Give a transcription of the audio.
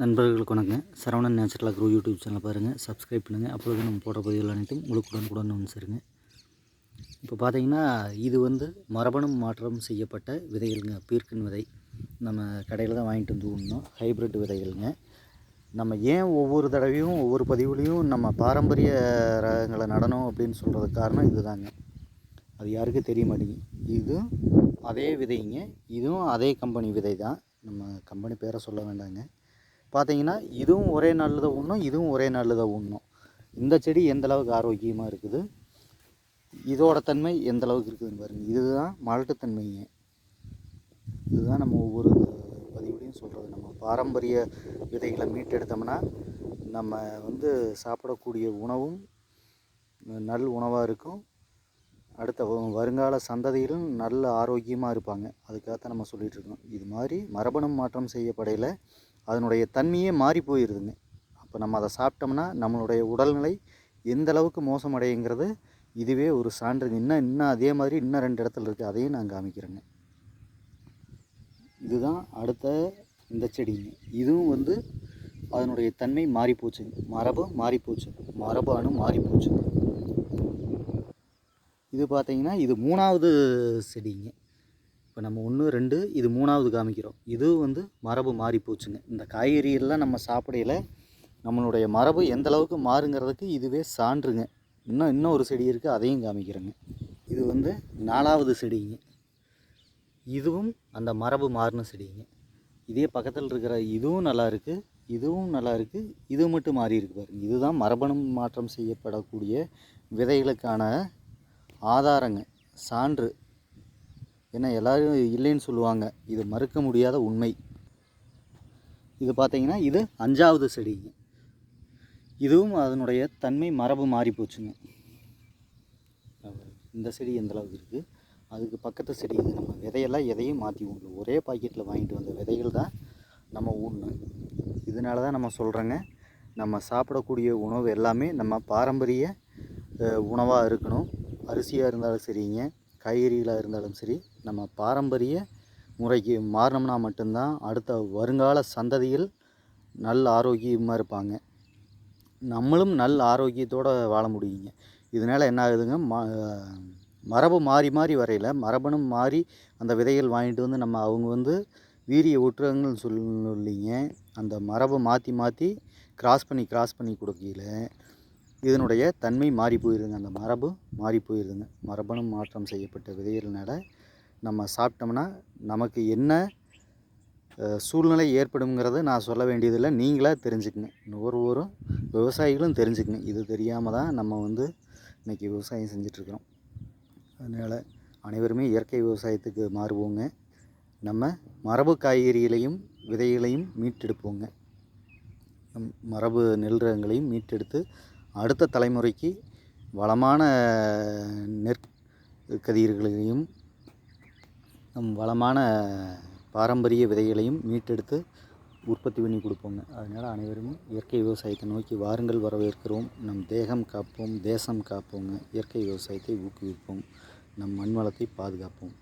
நண்பர்களுக்கு வணக்கம். Saravanan natural agro YouTube channel பாருங்கள் சப்ஸ்கிரைப் பண்ணுங்கள் அப்பொழுது நம்ம போடுற பதிவுகள் அனைத்தும் உங்களுக்குடன் கூட வந்து சேருங்க. இப்போ பார்த்தீங்கன்னா இது வந்து மரபணு மாற்றம் செய்யப்பட்ட விதைகள்ங்க. பீர்க்கன் விதை. நம்ம கடையில் தான் வாங்கிட்டு வந்து விடணும் ஹைப்ரிட் விதைகள்ங்க. நம்ம ஏன் ஒவ்வொரு தடவையும் ஒவ்வொரு பதிவுலையும் நம்ம பாரம்பரிய ரகங்களை நடணும் அப்படின்னு சொல்கிறதுக்கு காரணம் இதுதாங்க. அது யாருக்கும் தெரிய மாட்டேங்குது. இதுவும் அதே விதைங்க. இதுவும் அதே கம்பெனி விதை தான் நம்ம கம்பெனி பேரை சொல்ல வேண்டாங்க. பார்த்தீங்கன்னா இதுவும் ஒரே நாளில் தான் உண்ணும் இதுவும் ஒரே நாளில் தான் உண்ணும். இந்த செடி எந்த அளவுக்கு ஆரோக்கியமாக இருக்குது? இதோட தன்மை எந்த அளவுக்கு இருக்குதுன்னு பாருங்கள் இதுதான் மலட்டுத்தன்மைங்க இதுதான் நம்ம ஒவ்வொரு பதிவுலையும் சொல்கிறது நம்ம பாரம்பரிய விதைகளை மீட்டெடுத்தோம்னா நம்ம வந்து சாப்பிடக்கூடிய உணவும் நல் உணவாக இருக்கும். அடுத்த வருங்கால சந்ததியிலும் நல்ல ஆரோக்கியமாக இருப்பாங்க. அதுக்காக தான் நம்ம சொல்லிகிட்டு இருக்கோம். இது மாதிரி மரபணு மாற்றம் செய்யப்படையில் அதனுடைய தன்மையே மாறி போயிடுதுங்க அப்போ நம்ம அதை சாப்பிட்டோம்னா நம்மளுடைய உடல்நிலை எந்த அளவுக்கு மோசமடையுங்கிறது இதுவே ஒரு சான்று இன்னும் இன்னும் அதே மாதிரி இன்னும் ரெண்டு இடத்துல இருக்குது அதையும் நான் காமிக்கிறேங்க. இதுதான் அடுத்த இந்த செடிங்க. இதுவும் வந்து அதனுடைய தன்மை மாறிப்போச்சுங்க மரபு மாறிப்போச்சு மரபு அணு மாறிப்போச்சுங்க இது பார்த்தீங்கன்னா இது மூணாவது செடிங்க. இப்போ நம்ம ஒன்று ரெண்டு இது மூணாவது காமிக்கிறோம். இது வந்து மரபு மாறி போச்சுங்க இந்த காய்கறியெல்லாம் நம்ம சாப்பிடையில நம்மளுடைய மரபு எந்த அளவுக்கு மாறுங்கிறதுக்கு இதுவே சான்றுங்க. இன்னும் இன்னும் ஒரு செடி இருக்குது அதையும் காமிக்கிறேங்க. இது வந்து நாலாவது செடிங்க. இதுவும் அந்த மரபு மாறின செடிங்க. இதே பக்கத்தில் இருக்கிற இதுவும் நல்லா இருக்குது இதுவும் நல்லா இருக்குது இது மட்டும் மாறி இருக்கு பாருங்கள் இதுதான் மரபணு மாற்றம் செய்யப்படக்கூடிய விதைகளுக்கான ஆதாரங்க சான்று. ஏன்னா எல்லோரும் இல்லைன்னு சொல்லுவாங்க. இது மறுக்க முடியாத உண்மை. இது பார்த்தீங்கன்னா இது அஞ்சாவது செடிங்க இதுவும் அதனுடைய தன்மை மரபு மாறி போச்சுங்க. இந்த செடி எந்தளவுக்கு இருக்குது அதுக்கு பக்கத்து செடி இது நம்ம விதையெல்லாம் எதையும் மாற்றி ஊடல ஒரே பாக்கெட்டில் வாங்கிட்டு வந்த விதைகள் தான் நம்ம ஊடணும் இதனால தான் நம்ம சொல்கிறோங்க நம்ம சாப்பிடக்கூடிய உணவு எல்லாமே நம்ம பாரம்பரிய உணவாக இருக்கணும். அரிசியாக இருந்தாலும் சரிங்க. காய்கறிகளாக இருந்தாலும் சரி நம்ம பாரம்பரிய முறைக்கு மாறினோம்னா மட்டும்தான் அடுத்த வருங்கால சந்ததியில் நல்ல ஆரோக்கியமாக இருப்பாங்க. நம்மளும் நல்ல ஆரோக்கியத்தோடு வாழ முடியுங்க. இதனால் என்ன ஆகுதுங்க? ம மரபு மாறி மாறி வரையில் மரபணும் மாறி அந்த விதைகள் வாங்கிட்டு வந்து நம்ம அவங்க வந்து வீரிய ஊற்றுறாங்கன்னு சொல்லிங்க அந்த மரபை மாற்றி மாற்றி கிராஸ் பண்ணி கிராஸ் பண்ணி கொடுக்கையில் இதனுடைய தன்மை மாறி போயிருதுங்க. அந்த மரபு மாறி போயிருதுங்க. மரபணு மாற்றம் செய்யப்பட்ட விதைகள்னால நம்ம சாப்பிட்டோம்னா நமக்கு என்ன சூழ்நிலை ஏற்படுங்கிறத நான் சொல்ல வேண்டியதில்லை. நீங்களாக தெரிஞ்சுக்குங்க. நுகர்வோரும் விவசாயிகளும் தெரிஞ்சுக்குங்க. இது தெரியாமல் தான் நம்ம வந்து இன்றைக்கி விவசாயம் செஞ்சிட்ருக்குறோம். அதனால் அனைவருமே இயற்கை விவசாயத்துக்கு மாறுவோங்க. நம்ம மரபு காய்கறிகளையும் விதைகளையும் மீட்டெடுப்போங்க. மரபு நெல் ரகங்களையும் மீட்டெடுத்து அடுத்த தலைமுறைக்கு வளமான நெற்கதிர்களையும் நம் வளமான பாரம்பரிய விதைகளையும் மீட்டெடுத்து உற்பத்தி பண்ணி கொடுப்போங்க. அதனால் அனைவரும் இயற்கை விவசாயத்தை நோக்கி வாருங்கள் வரவேற்கிறோம். நம் தேகம் காப்போம் தேசம் காப்போங்க. இயற்கை விவசாயத்தை ஊக்குவிப்போம். நம் மண் வளத்தை பாதுகாப்போம்.